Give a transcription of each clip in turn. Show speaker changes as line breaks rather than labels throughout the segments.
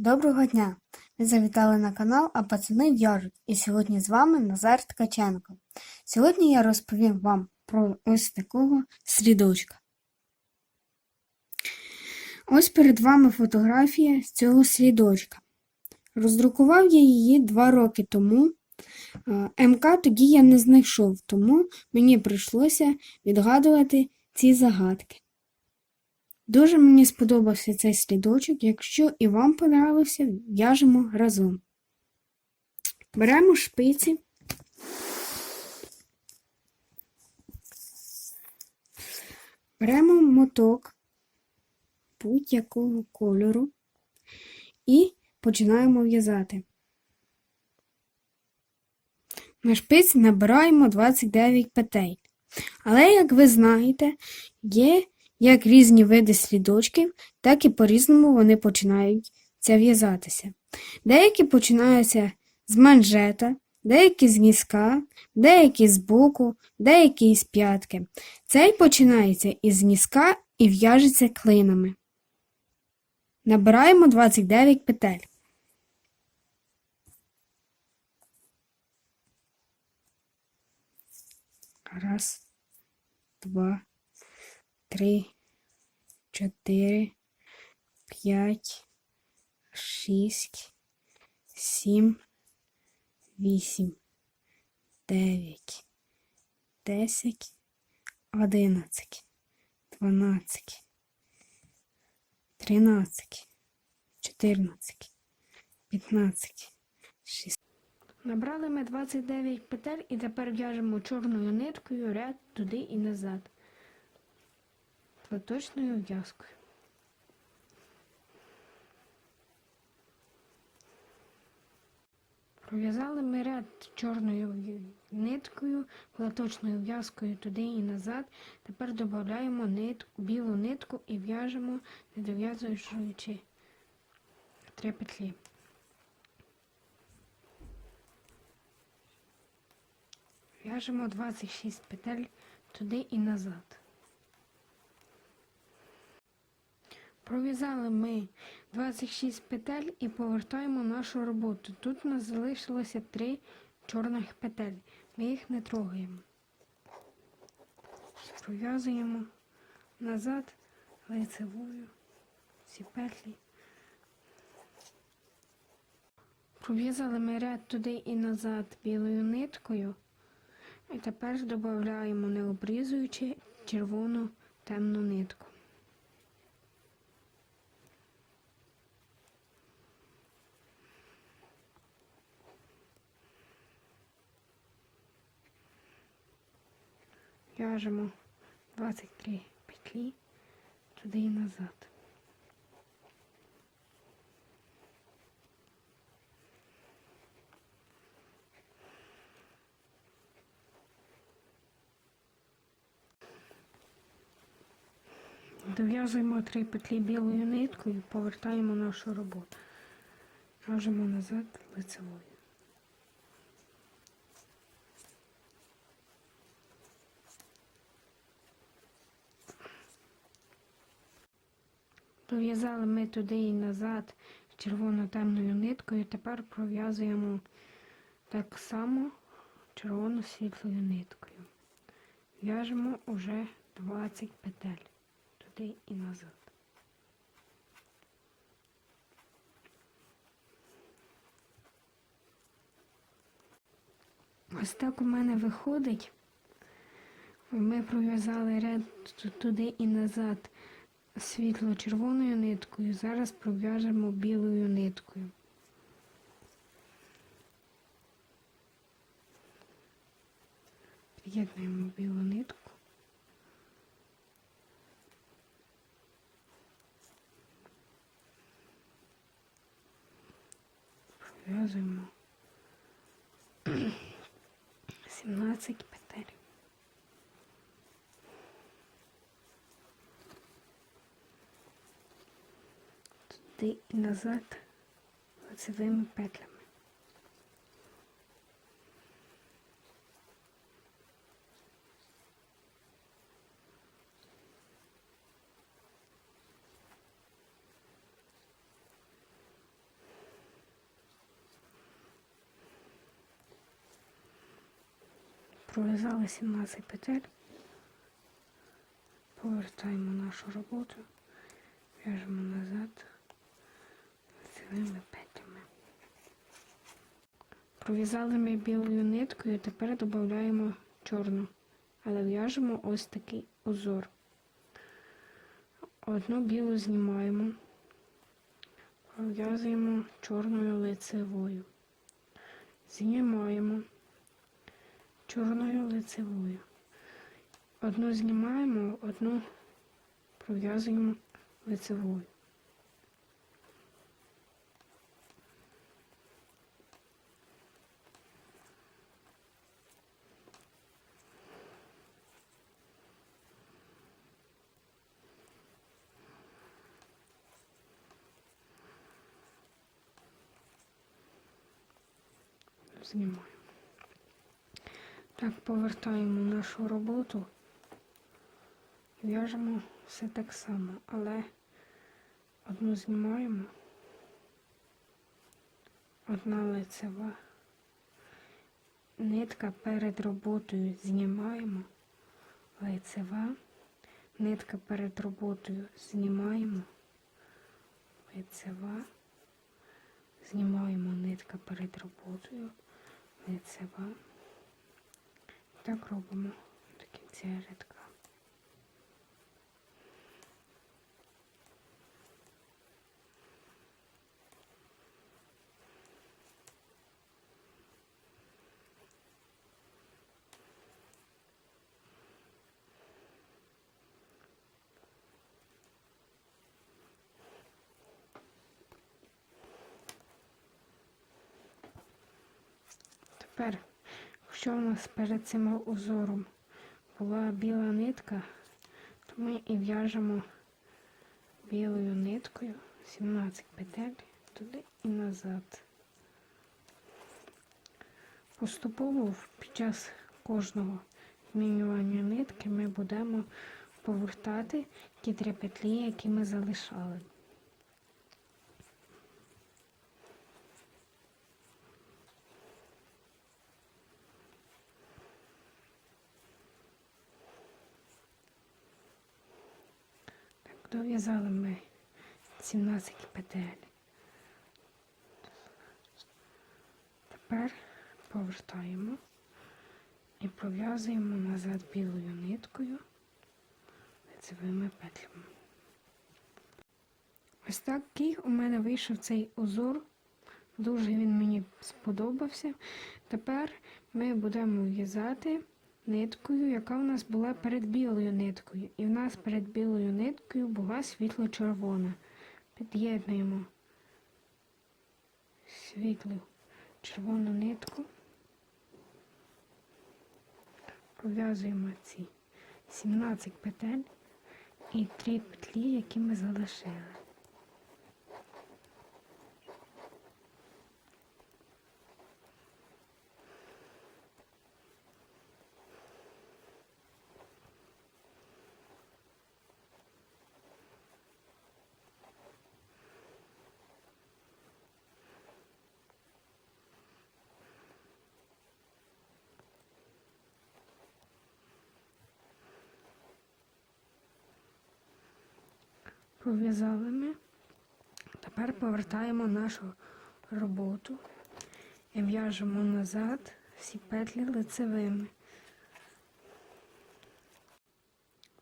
Доброго дня! Ви завітали на канал, а пацани в'яжуть. І сьогодні з вами Назар Ткаченко. Сьогодні я розповім вам про ось такого слідочка. Ось перед вами фотографія з цього слідочка. Роздрукував я її два роки тому. Е, МК тоді я не знайшов, тому мені прийшлося відгадувати ці загадки. Дуже мені сподобався цей слідочок. Якщо і вам понравився, в'яжемо разом. Беремо шпиці. Беремо моток будь-якого кольору і починаємо в'язати. На шпиці набираємо 29 петель. Але, як ви знаєте, є як різні види слідочків, так і по-різному вони починають в'язатися. Деякі починаються з манжета, деякі з ніска, деякі з боку, деякі з п'ятки. Цей починається із ніска і в'яжеться клинами. Набираємо 29 петель. Раз, два, три, чотири, п'ять, шість, сім, вісім, дев'ять, десять, одинадцять, дванадцять, тринадцять, чотирнадцять, п'ятнадцять, шістнадцять. Набрали ми 29 петель і тепер в'яжемо чорною ниткою ряд туди і назад платочною в'язкою. Пров'язали ми ряд чорною ниткою, платочною в'язкою туди і назад. Тепер додаємо нитку, білу нитку і в'яжемо, не дов'язуючи три петлі. В'яжемо 26 петель туди і назад. Пров'язали ми 26 петель і повертаємо нашу роботу. Тут у нас залишилося 3 чорних петель. Ми їх не трогаємо. Пров'язуємо назад лицевою всі петлі. Пров'язали ми ряд туди і назад білою ниткою. І тепер додаємо, не обрізуючи червону темну нитку. В'яжемо 23 петлі туди і назад. Дов'язуємо три петлі білою ниткою, повертаємо нашу роботу. В'яжемо назад лицевою. Дов'язали ми туди і назад червоно-темною ниткою, тепер пров'язуємо так само червоно-світлою ниткою. В'яжемо уже 20 петель туди і назад. Ось так у мене виходить. Ми пров'язали ряд туди і назад світло-червоною ниткою, зараз пров'яжемо білою ниткою. Приєднуємо білу нитку. Пров'язуємо 17 петель. туди і назад лицевими петлями. Пров'язали 17 петель, повертаємо нашу роботу, в'яжемо назад лицевими петлями. Пров'язали ми білою ниткою, тепер додаємо чорну, але в'яжемо ось такий узор. Одну білу знімаємо, пров'язуємо чорною лицевою. Знімаємо чорною лицевою. Одну знімаємо, одну пров'язуємо лицевою. Знімаємо. Так, повертаємо нашу роботу. В'яжемо все так само, але одну знімаємо, одна лицева, нитка перед роботою знімаємо, лицева, нитка перед роботою знімаємо, лицева, знімаємо нитка перед роботою, лицева. Так робимо до кінця рядка. Тепер, якщо у нас перед цим узором була біла нитка, то ми і в'яжемо білою ниткою 17 петель туди і назад. Поступово під час кожного змінювання нитки ми будемо повертати ті три петлі, які ми залишали. Так, дов'язали ми 17 петель. Тепер повертаємо і пров'язуємо назад білою ниткою лицевими петлями. Ось такий у мене вийшов цей узор. Дуже він мені сподобався. Тепер ми будемо в'язати ниткою, яка у нас була перед білою ниткою. І в нас перед білою ниткою була світло-червона. Під'єднуємо світлу червону нитку. Пров'язуємо ці 17 петель і 3 петлі, які ми залишили. Пров'язали ми. Тепер повертаємо нашу роботу і в'яжемо назад всі петлі лицевими.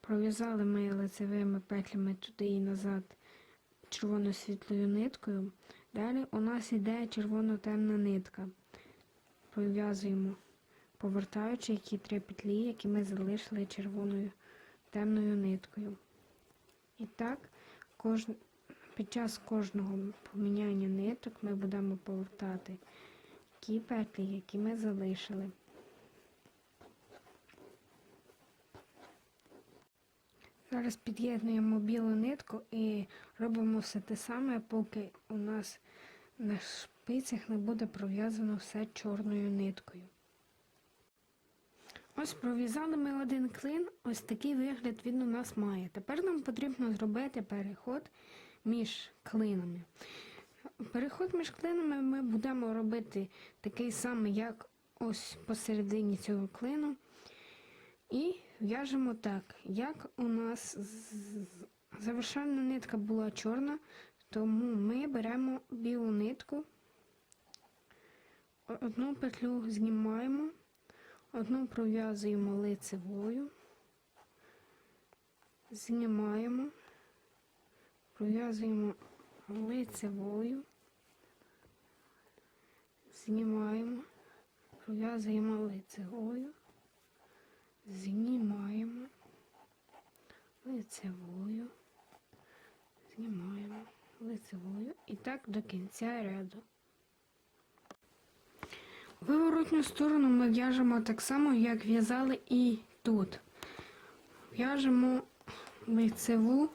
Пров'язали ми лицевими петлями туди і назад червоно-світлою ниткою. Далі у нас йде червоно-темна нитка. Пров'язуємо, повертаючи ті три петлі, які ми залишили червоною темною ниткою. І так, кож... під час кожного поміняння ниток ми будемо повертати ті петлі, які ми залишили. Зараз під'єднуємо білу нитку і робимо все те саме, поки у нас на шпицях не буде пров'язано все чорною ниткою. Ось пров'язали ми один клин, ось такий вигляд він у нас має. Тепер нам потрібно зробити переход між клинами. Переход між клинами ми будемо робити такий самий, як ось посередині цього клину і в'яжемо так. Як у нас завершальна нитка була чорна, тому ми беремо білу нитку, одну петлю знімаємо, одну пров'язуємо лицевою, знімаємо, пров'язуємо лицевою, знімаємо, пров'язуємо лицевою, знімаємо, лицевою, знімаємо. Лицевою. І так до кінця ряду. Виворотню сторону ми в'яжемо так само, як в'язали і тут. В'яжемо лицеву,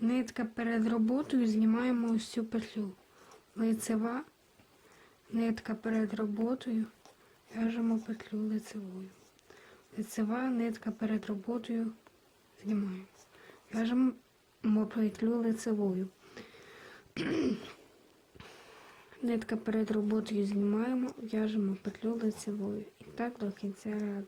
нитка перед роботою, знімаємо ось цю петлю. Лицева, нитка перед роботою, в'яжемо петлю лицевою. Лицева, нитка перед роботою, знімаємо. В'яжемо петлю лицевою. Нитка перед роботою знімаємо, в'яжемо петлю лицевою. І так до кінця ряду.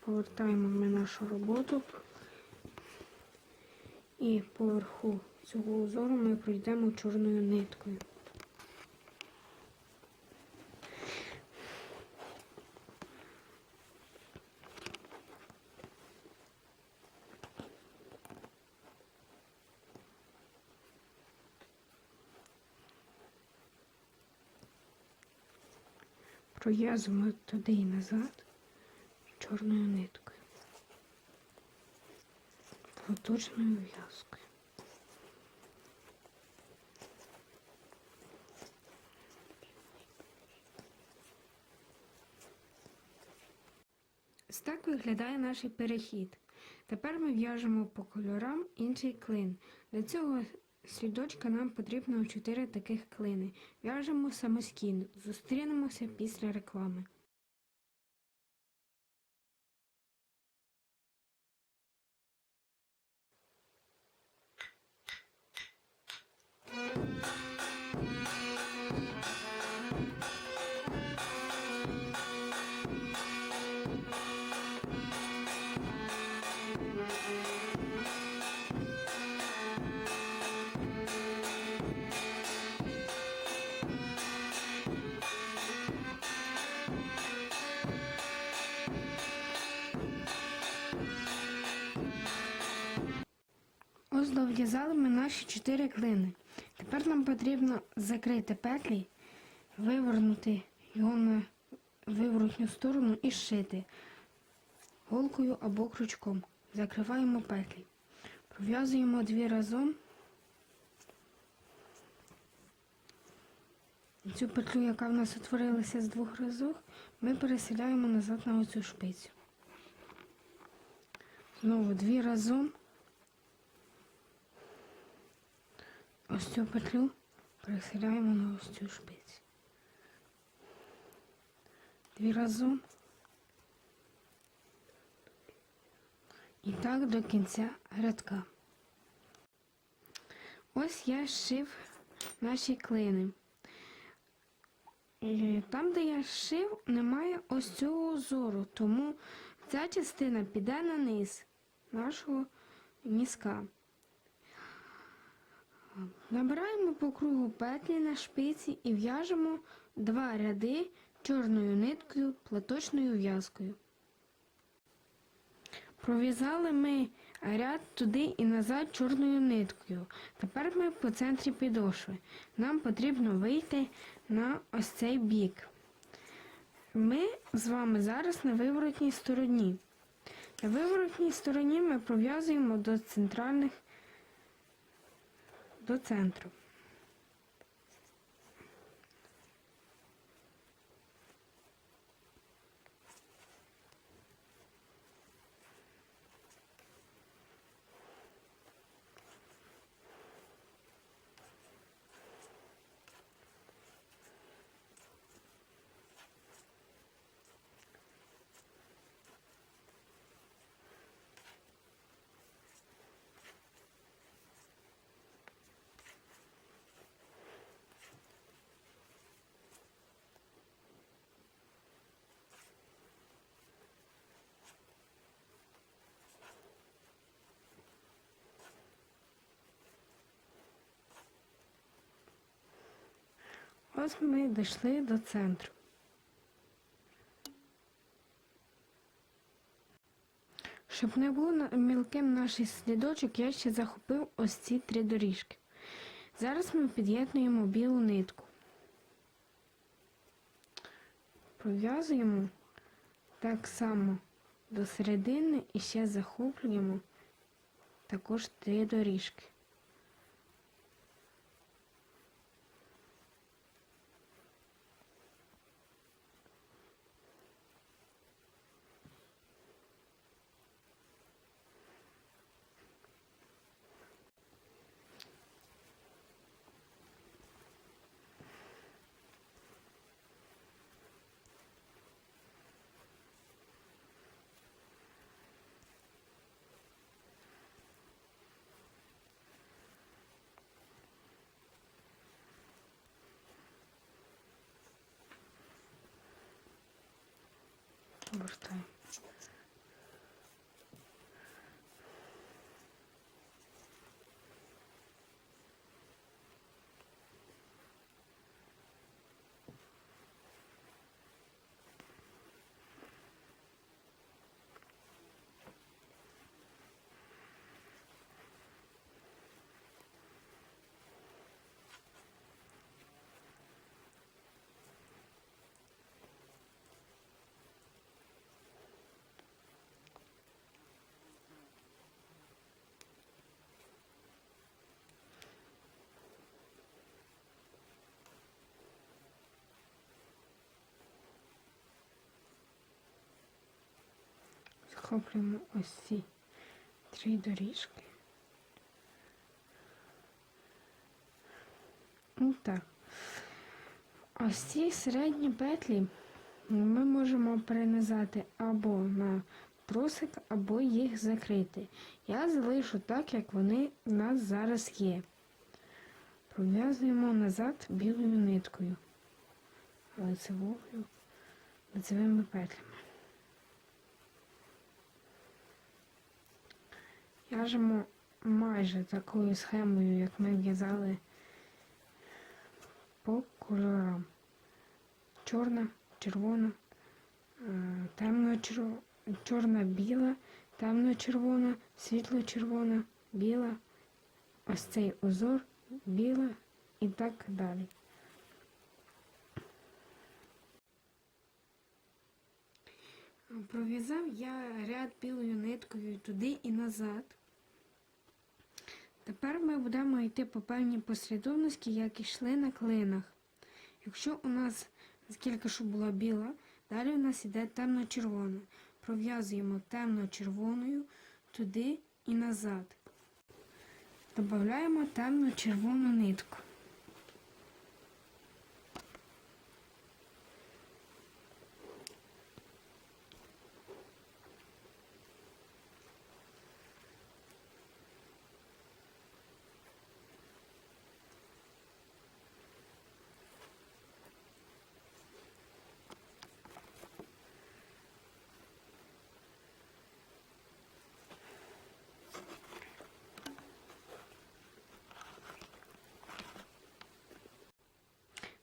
Повертаємо ми нашу роботу. І поверху цього узору ми пройдемо чорною ниткою. Пров'язуємо туди і назад чорною ниткою. Поточною в'язкою. Ось так виглядає наш перехід. Тепер ми в'яжемо по кольорам інший клин. Для цього слідочка нам потрібно 4 таких клини. В'яжемо самостійно. Зустрінемося після реклами. Наші чотири клини. Тепер нам потрібно закрити петлі, вивернути його на виворотню сторону і зшити голкою або крючком. Закриваємо петлі. Пров'язуємо дві разом. Цю петлю, яка в нас утворилася з двох разок, ми переселяємо назад на оцю шпицю. Знову дві разом. Ось цю петлю переселяємо на ось цю шпицю. Дві разом. І так до кінця рядка. Ось я зшив наші клини. Е, Там, де я зшив, немає ось цього узору, тому ця частина піде на низ нашого міска. Набираємо по кругу петлі на шпиці і в'яжемо два ряди чорною ниткою платочною в'язкою. Пров'язали ми ряд туди і назад чорною ниткою. Тепер ми по центрі підошви. Нам потрібно вийти на ось цей бік. Ми з вами зараз на виворотній стороні. На виворотній стороні ми пров'язуємо до центральних до центру. Ось ми дійшли до центру. Щоб не було мілким наш слідочок, я ще захопив ось ці три доріжки. Зараз ми під'єднуємо білу нитку. Пров'язуємо так само до середини і ще захоплюємо також три доріжки. Обертаємо. Захоплюємо ось ці три доріжки. Так. Ось ці середні петлі ми можемо перенизати або на тросик, або їх закрити. Я залишу так, як вони в нас зараз є. Пров'язуємо назад білою ниткою, лицевою, лицевими петлями. В'яжемо майже такою схемою, як ми в'язали по кольорам. Чорна, червона, е, темно-червона, чорна-біла, темно-червона, світло-червона, біла, ось цей узор, біла і так далі. Пров'язав я ряд білою ниткою туди і назад. Тепер ми будемо йти по певній послідовності, як йшли на клинах. Якщо у нас скільки що була біла, далі у нас йде темно-червона. Пров'язуємо темно-червоною туди і назад. Додаємо темно-червону нитку.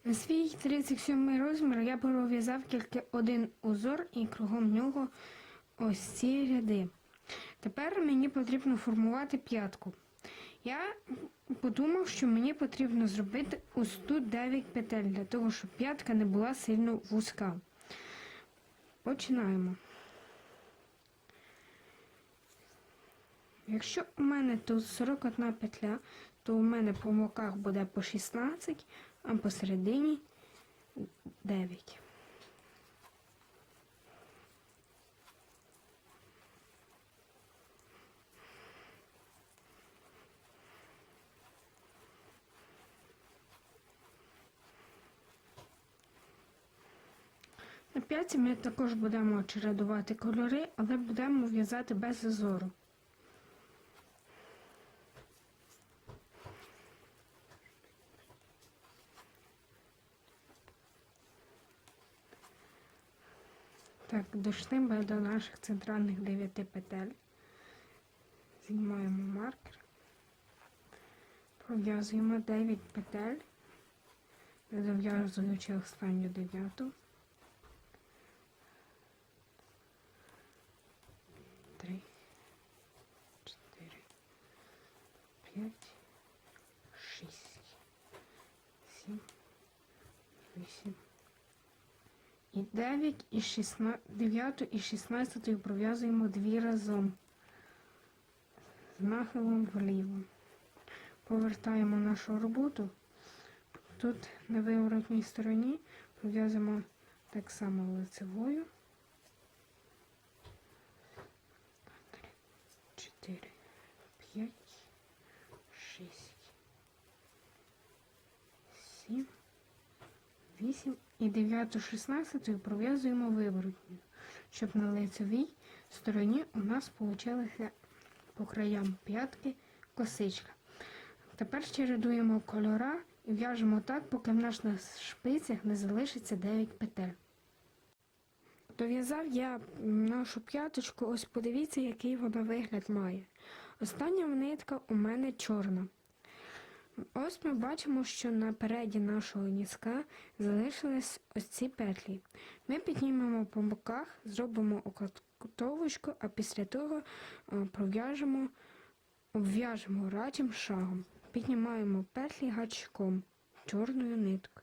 На свій 37 розмір я пров'язав тільки один узор і кругом нього ось ці ряди. Тепер мені потрібно формувати п'ятку. Я подумав, що мені потрібно зробити ось тут 9 петель, для того, щоб п'ятка не була сильно вузька. Починаємо. Якщо у мене тут 41 петля, то у мене по боках буде по 16, а посередині 9. На п'ятці ми також будемо чередувати кольори, але будемо в'язати без зазору. Так, дійшли ми до наших центральних 9 петель. Знімаємо маркер. Пров'язуємо 9 петель зав'язуючи останню дев'яту. Три, чотири, п'ять, шість, сім, вісім. І 9 і 16, 9 і 16 пров'язуємо дві разом з нахилом вліво. Повертаємо нашу роботу. Тут на виворотній стороні пров'язуємо так само лицевою. 3, 4, 5, 6, 7, 8 і 9 16 пров'язуємо виворотню, щоб на лицевій стороні у нас получилися по краям п'ятки косичка. Тепер чередуємо кольора і в'яжемо так, поки в нас на шпицях не залишиться 9 петель. Дов'язав я нашу п'яточку, ось подивіться, який вона вигляд має. Остання нитка у мене чорна. Ось ми бачимо, що на переді нашого ніска залишились ось ці петлі. Ми піднімемо по боках, зробимо окатовочку, а після того е, пров'яжемо, обв'яжемо радім шагом. Піднімаємо петлі гачком чорною ниткою.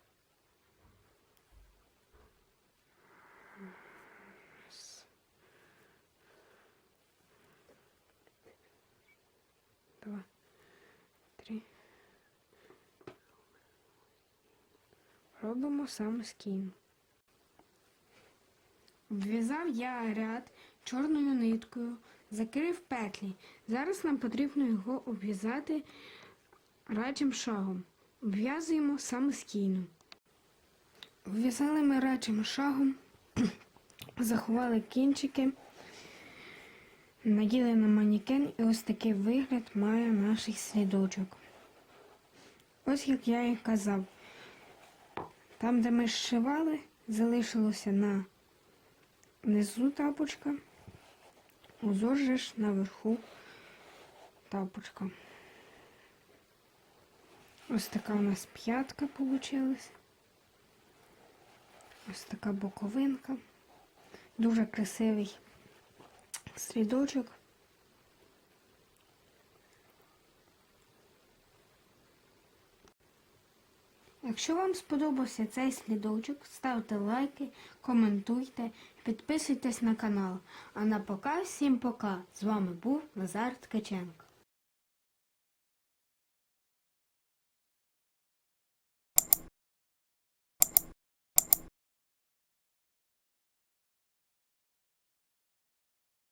Робимо самостійно. Обв'язав я ряд чорною ниткою, закрив петлі. Зараз нам потрібно його обв'язати радшим шагом. Обв'язуємо самостійно. Обв'язали ми радшим шагом, заховали кінчики, наділи на манікен і ось такий вигляд має наш слідочок. Ось як я і казав. Там, де ми зшивали, залишилося на внизу тапочка, узор же ж наверху тапочка. Ось така у нас п'ятка вийшла. Ось така боковинка. Дуже красивий слідочок. Якщо вам сподобався цей слідочок, ставте лайки, коментуйте, підписуйтесь на канал. А на пока всім пока. З вами був Назар Ткаченко.